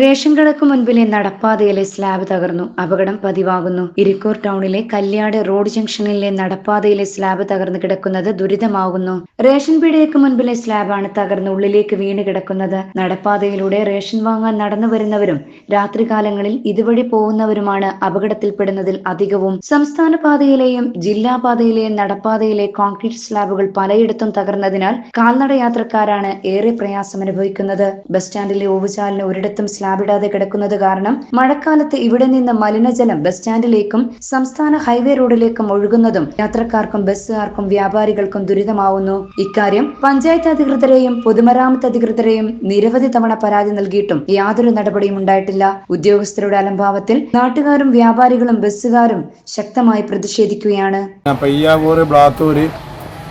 Ration കടക്ക് മുൻപിലെ നടപ്പാതയിലെ slab തകർന്നു. അപകടം പതിവാകുന്നു. ഇരിക്കൂർ ടൗണിലെ കല്യാട് റോഡ് ജംഗ്ഷനിലെ നടപ്പാതയിലെ സ്ലാബ് തകർന്നു കിടക്കുന്നത് ദുരിതമാകുന്നു. റേഷൻ പീടികയ്ക്ക് മുൻപിലെ സ്ലാബാണ് തകർന്ന് ഉള്ളിലേക്ക് വീണ് കിടക്കുന്നത്. നടപ്പാതയിലൂടെ റേഷൻ വാങ്ങാൻ നടന്നു വരുന്നവരും രാത്രികാലങ്ങളിൽ ഇതുവഴി പോകുന്നവരുമാണ് അപകടത്തിൽപ്പെടുന്നതിൽ അധികവും. സംസ്ഥാന പാതയിലെയും ജില്ലാ പാതയിലെയും നടപ്പാതയിലെ കോൺക്രീറ്റ് സ്ലാബുകൾ പലയിടത്തും തകർന്നതിനാൽ കാൽനട യാത്രക്കാരാണ് ഏറെ പ്രയാസം അനുഭവിക്കുന്നത് ബസ് സ്റ്റാൻഡിലെ ഓവുചാലിന് ഒരിടത്തും സ്ലാബിടാതെ കിടക്കുന്നത് കാരണം മഴക്കാലത്ത് ഇവിടെ നിന്ന് മലിനജലം ബസ് സ്റ്റാൻഡിലേക്കും സംസ്ഥാന ഹൈവേ റോഡിലേക്കും ഒഴുകുന്നതും യാത്രക്കാർക്കും ബസ്സുകാർക്കും വ്യാപാരികൾക്കും ദുരിതമാവുന്നു. ഇക്കാര്യം പഞ്ചായത്ത് അധികൃതരെയും പൊതുമരാമത്ത് അധികൃതരെയും നിരവധി തവണ പരാതി നൽകിയിട്ടും യാതൊരു നടപടിയും ഉണ്ടായിട്ടില്ല. ഉദ്യോഗസ്ഥരുടെ അലംഭാവത്തിൽ നാട്ടുകാരും വ്യാപാരികളും ബസ്സുകാരും ശക്തമായി പ്രതിഷേധിക്കുകയാണ്.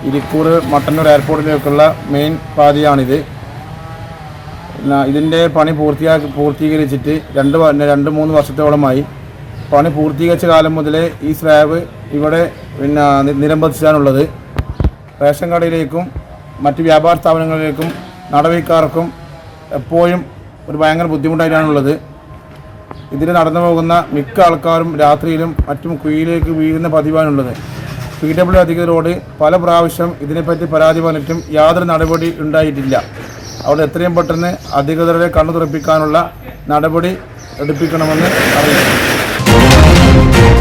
ഇരിക്കൂർ മട്ടന്നൂർ എയർപോർട്ടിലേക്കുള്ള മെയിൻ പാതയാണിത്. ഇതിന്റെ പണി പൂർത്തിയാക്കി പൂർത്തീകരിച്ചിട്ട് രണ്ട് രണ്ട് മൂന്ന് വർഷത്തോളമായി. പണി പൂർത്തീകരിച്ച കാലം മുതലേ ഈ സ്ലാബ് ഇവിടെ പിന്നെ നി- നിലംപതിച്ചാണുള്ളത് റേഷൻ കടയിലേക്കും മറ്റ് വ്യാപാര സ്ഥാപനങ്ങളിലേക്കും നടവീക്കാർക്കും എപ്പോഴും ഒരു ഭയങ്കര ബുദ്ധിമുട്ടായിട്ടാണുള്ളത്. ഇതിൽ നടന്നു പോകുന്ന മിക്ക ആൾക്കാരും രാത്രിയിലും മറ്റും കുഴിയിലേക്ക് വീഴുന്ന പതിവാണുള്ളത്. പി ഡബ്ല്യു അധികൃതരോട് പല പ്രാവശ്യം ഇതിനെപ്പറ്റി പരാതി പറഞ്ഞിട്ടും യാതൊരു നടപടി ഉണ്ടായിട്ടില്ല. അവിടെ എത്രയും പെട്ടെന്ന് അധികൃതരെ കണ്ണു തുറപ്പിക്കാനുള്ള നടപടി എടുപ്പിക്കണമെന്ന് അറിയിച്ചു